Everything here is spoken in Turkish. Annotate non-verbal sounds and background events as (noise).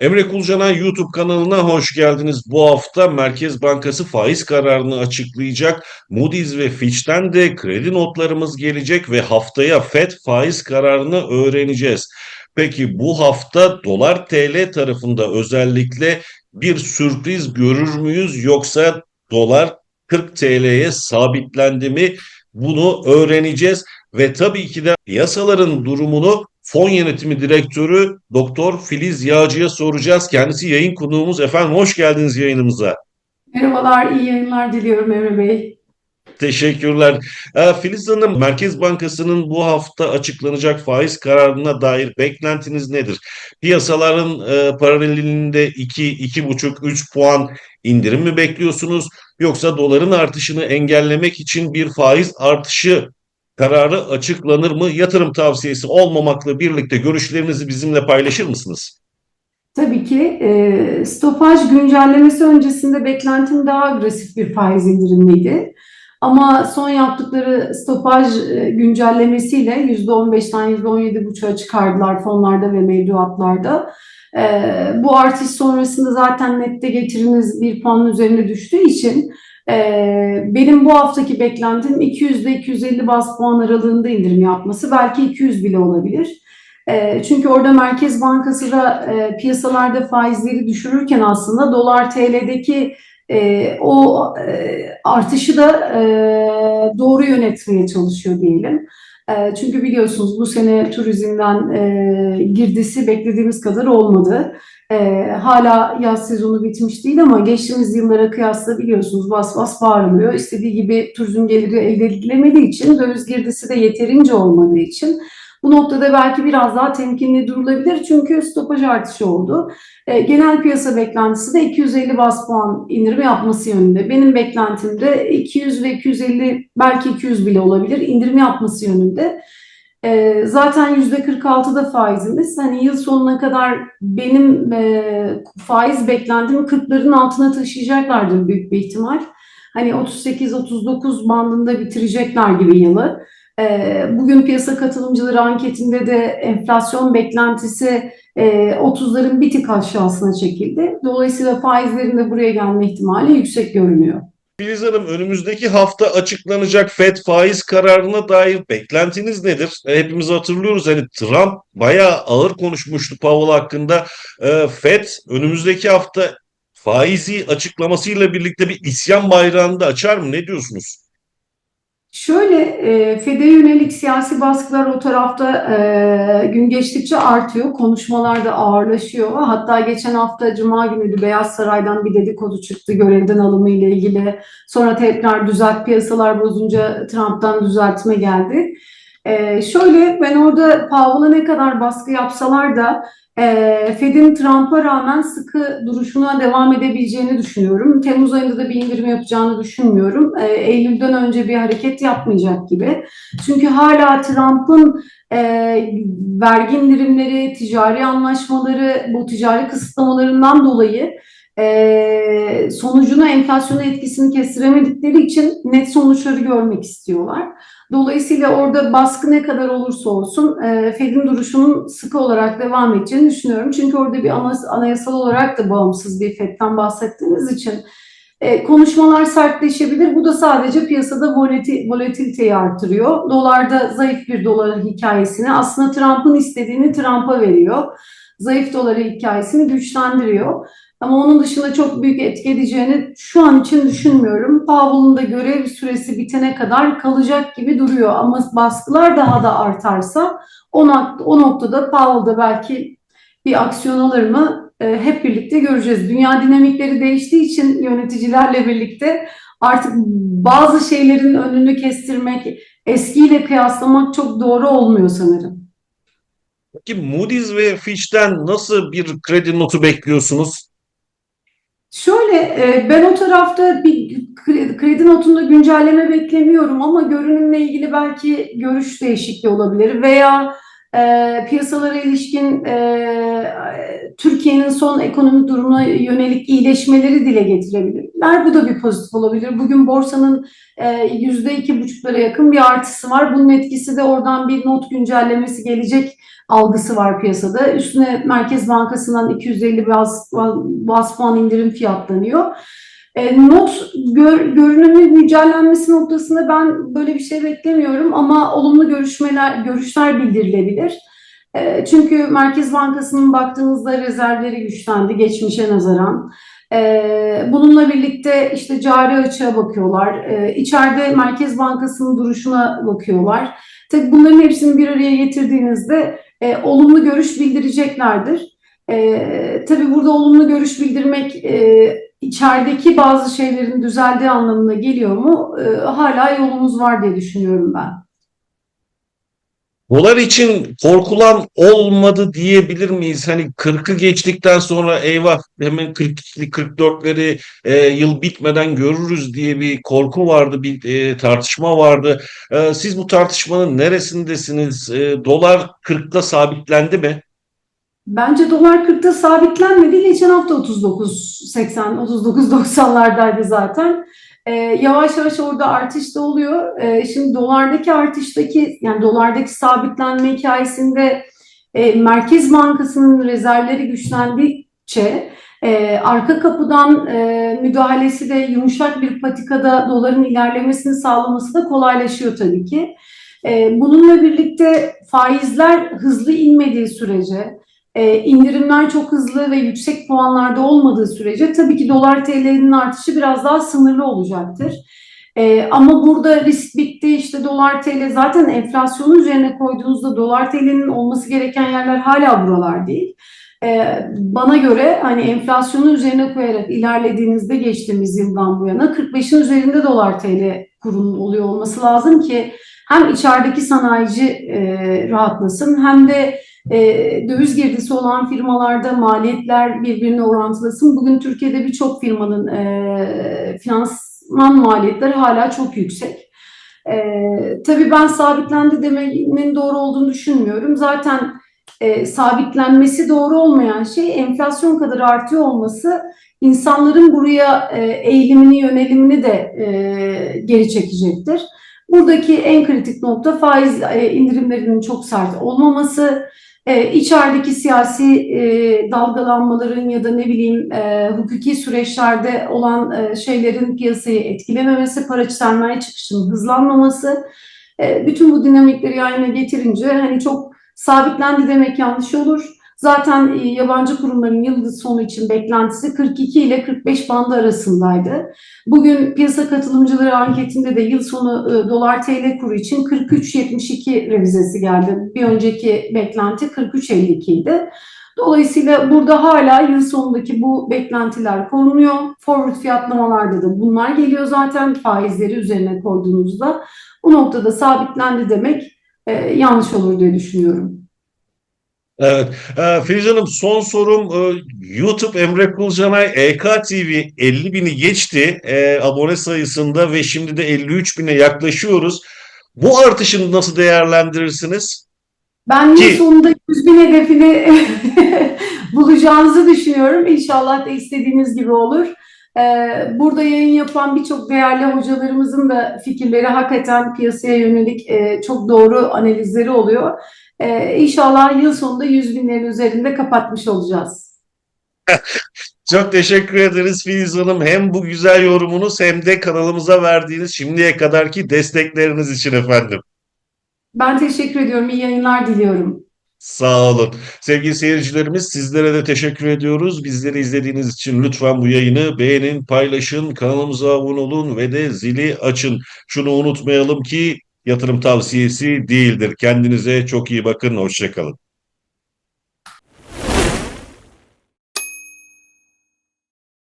Emre Kulcanan YouTube kanalına hoş geldiniz. Bu hafta Merkez Bankası faiz kararını açıklayacak. Moody's ve Fitch'ten de kredi notlarımız gelecek ve haftaya FED faiz kararını öğreneceğiz. Peki bu hafta dolar TL tarafında özellikle bir sürpriz görür müyüz yoksa dolar 40 TL'ye sabitlendi mi? Bunu öğreneceğiz ve tabii ki de piyasaların durumunu Fon Yönetimi Direktörü Doktor Filiz Yağcı'ya soracağız. Kendisi yayın konuğumuz. Efendim hoş geldiniz yayınımıza. Merhabalar, iyi yayınlar diliyorum Emre Bey. Teşekkürler. Ee, Filiz Hanım, Merkez Bankası'nın bu hafta açıklanacak faiz kararına dair beklentiniz nedir? Piyasaların e, paralelinde 2, 2,5, 3 puan indirim mi bekliyorsunuz? Yoksa doların artışını engellemek için bir faiz artışı kararı açıklanır mı? Yatırım tavsiyesi olmamakla birlikte görüşlerinizi bizimle paylaşır mısınız? Tabii ki e, stopaj güncellemesi öncesinde beklentim daha agresif bir faiz indirimiydi. Ama son yaptıkları stopaj e, güncellemesiyle %15'ten %17,5'a çıkardılar fonlarda ve mevduatlarda. E, bu artış sonrasında zaten nette getirimiz bir puanın üzerinde düştüğü için benim bu haftaki beklentim 200 ile 250 bas puan aralığında indirim yapması. Belki 200 bile olabilir. E, çünkü orada Merkez Bankası da e, piyasalarda faizleri düşürürken aslında dolar TL'deki e, o e, artışı da doğru yönetmeye çalışıyor diyelim. Çünkü biliyorsunuz bu sene turizmden girdisi beklediğimiz kadar olmadı. E, hala yaz sezonu bitmiş değil ama geçtiğimiz yıllara kıyasla biliyorsunuz bas bas bağırmıyor. İstediği gibi turizm geliri elde edilemediği için döviz girdisi de yeterince olmadığı için bu noktada belki biraz daha temkinli durulabilir çünkü stopaj artışı oldu. E, genel piyasa beklentisi de 250 bas puan indirim yapması yönünde. Benim beklentim de 200 ve 250 belki 200 bile olabilir indirim yapması yönünde. E, zaten %46'da faizimiz. Hani yıl sonuna kadar benim e, faiz beklentimi 40'ların altına taşıyacaklardır büyük bir ihtimal. Hani 38-39 bandında bitirecekler gibi yılı. Ee, bugün piyasa katılımcıları anketinde de enflasyon beklentisi 30'ların e, bir tık aşağısına çekildi. Dolayısıyla faizlerin de buraya gelme ihtimali yüksek görünüyor. Filiz Hanım önümüzdeki hafta açıklanacak FED faiz kararına dair beklentiniz nedir? E, hepimiz hatırlıyoruz hani Trump bayağı ağır konuşmuştu Powell hakkında. E, FED önümüzdeki hafta faizi açıklamasıyla birlikte bir isyan bayrağını da açar mı? Ne diyorsunuz? Şöyle, e, FED'e yönelik siyasi baskılar o tarafta e, gün geçtikçe artıyor. Konuşmalar da ağırlaşıyor. Hatta geçen hafta Cuma günü Beyaz Saray'dan bir dedikodu çıktı görevden alımı ile ilgili. Sonra tekrar düzelt piyasalar bozunca Trump'tan düzeltme geldi. E, şöyle, ben orada Powell'a ne kadar baskı yapsalar da e, Fed'in Trump'a rağmen sıkı duruşuna devam edebileceğini düşünüyorum. Temmuz ayında da bir indirim yapacağını düşünmüyorum. E, Eylül'den önce bir hareket yapmayacak gibi. Çünkü hala Trump'ın e, vergi indirimleri, ticari anlaşmaları, bu ticari kısıtlamalarından dolayı e, sonucuna enflasyona etkisini kestiremedikleri için net sonuçları görmek istiyorlar. Dolayısıyla orada baskı ne kadar olursa olsun e, Fed'in duruşunun sıkı olarak devam edeceğini düşünüyorum. Çünkü orada bir anayasal olarak da bağımsız bir Fed'den bahsettiğimiz için e, konuşmalar sertleşebilir. Bu da sadece piyasada volatil, volatiliteyi artırıyor. Dolarda zayıf bir dolar hikayesini aslında Trump'ın istediğini Trump'a veriyor. Zayıf doları hikayesini güçlendiriyor. Ama onun dışında çok büyük etki edeceğini şu an için düşünmüyorum. Powell'ın da görev süresi bitene kadar kalacak gibi duruyor. Ama baskılar daha da artarsa o, o noktada Powell'da belki bir aksiyon alır mı e, hep birlikte göreceğiz. Dünya dinamikleri değiştiği için yöneticilerle birlikte artık bazı şeylerin önünü kestirmek, eskiyle kıyaslamak çok doğru olmuyor sanırım. Peki Moody's ve Fitch'ten nasıl bir kredi notu bekliyorsunuz? Şöyle e, ben o tarafta bir kredi notunda güncelleme beklemiyorum ama görünümle ilgili belki görüş değişikliği olabilir veya e, piyasalara ilişkin e, Türkiye'nin son ekonomik durumuna yönelik iyileşmeleri dile getirebilirler. Bu da bir pozitif olabilir. Bugün borsanın e, yüzde iki buçuklara yakın bir artısı var. Bunun etkisi de oradan bir not güncellemesi gelecek algısı var piyasada. Üstüne Merkez Bankası'ndan 250 bas, bas puan indirim fiyatlanıyor. E, not gör, görünümü güncellenmesi noktasında ben böyle bir şey beklemiyorum ama olumlu görüşmeler görüşler bildirilebilir. E, çünkü Merkez Bankası'nın baktığınızda rezervleri güçlendi geçmişe nazaran. E, bununla birlikte işte cari açığa bakıyorlar. E, içeride Merkez Bankası'nın duruşuna bakıyorlar. Tabii bunların hepsini bir araya getirdiğinizde e, olumlu görüş bildireceklerdir. E, tabii burada olumlu görüş bildirmek e, içerideki bazı şeylerin düzeldiği anlamına geliyor mu? E, hala yolumuz var diye düşünüyorum ben. Dolar için korkulan olmadı diyebilir miyiz? Hani 40'ı geçtikten sonra eyvah hemen 42'li 44'leri e, yıl bitmeden görürüz diye bir korku vardı, bir e, tartışma vardı. E, siz bu tartışmanın neresindesiniz? E, dolar 40'ta sabitlendi mi? Bence dolar 40'ta sabitlenmedi. Geçen hafta 39.80, 39.90'lardaydı zaten. Ee, yavaş yavaş orada artış da oluyor. Ee, şimdi dolardaki artıştaki yani dolardaki sabitlenme hikayesinde e, Merkez Bankası'nın rezervleri güçlendikçe e, arka kapıdan e, müdahalesi de yumuşak bir patikada doların ilerlemesini sağlaması da kolaylaşıyor tabii ki. E, bununla birlikte faizler hızlı inmediği sürece e, indirimler çok hızlı ve yüksek puanlarda olmadığı sürece tabii ki dolar TL'nin artışı biraz daha sınırlı olacaktır. E, ama burada risk bitti işte dolar TL zaten enflasyonu üzerine koyduğunuzda dolar TL'nin olması gereken yerler hala buralar değil. E, bana göre hani enflasyonu üzerine koyarak ilerlediğinizde geçtiğimiz yıldan bu yana 45'in üzerinde dolar TL kurunun oluyor olması lazım ki hem içerideki sanayici e, rahatlasın hem de e, döviz girdisi olan firmalarda maliyetler birbirine orantılasın. Bugün Türkiye'de birçok firmanın e, finansman maliyetleri hala çok yüksek. E, tabii ben sabitlendi demenin doğru olduğunu düşünmüyorum. Zaten e, sabitlenmesi doğru olmayan şey enflasyon kadar artıyor olması insanların buraya e, eğilimini, yönelimini de e, geri çekecektir. Buradaki en kritik nokta faiz e, indirimlerinin çok sert olmaması, e, içerideki siyasi e, dalgalanmaların ya da ne bileyim e, hukuki süreçlerde olan e, şeylerin piyasayı etkilememesi, para sermaye çıkışının hızlanmaması, e, bütün bu dinamikleri yayına getirince hani çok sabitlendi demek yanlış olur. Zaten e, yabancı kurumların yıl sonu için beklentisi 42 ile 45 bandı arasındaydı. Bugün piyasa katılımcıları anketinde de yıl sonu e, dolar TL kuru için 43.72 revizesi geldi. Bir önceki beklenti 43.52 idi. Dolayısıyla burada hala yıl sonundaki bu beklentiler korunuyor. Forward fiyatlamalarda da bunlar geliyor zaten faizleri üzerine koyduğunuzda. Bu noktada sabitlendi demek e, yanlış olur diye düşünüyorum. Evet. Ee, Filiz Hanım son sorum e, YouTube Emre Kulcanay EK TV 50 bini geçti e, abone sayısında ve şimdi de 53 bine yaklaşıyoruz. Bu artışını nasıl değerlendirirsiniz? Ben yıl Ki- sonunda 100 bin hedefini (laughs) bulacağınızı düşünüyorum. İnşallah da istediğiniz gibi olur. Ee, Burada yayın yapan birçok değerli hocalarımızın da fikirleri hakikaten piyasaya yönelik e, çok doğru analizleri oluyor. Ee, İnşallah yıl sonunda 100 binlerin üzerinde kapatmış olacağız. (laughs) Çok teşekkür ederiz Filiz Hanım. Hem bu güzel yorumunuz hem de kanalımıza verdiğiniz şimdiye kadarki destekleriniz için efendim. Ben teşekkür ediyorum. İyi yayınlar diliyorum. Sağ olun. Sevgili seyircilerimiz sizlere de teşekkür ediyoruz. Bizleri izlediğiniz için lütfen bu yayını beğenin, paylaşın, kanalımıza abone olun ve de zili açın. Şunu unutmayalım ki yatırım tavsiyesi değildir. Kendinize çok iyi bakın. Hoşçakalın.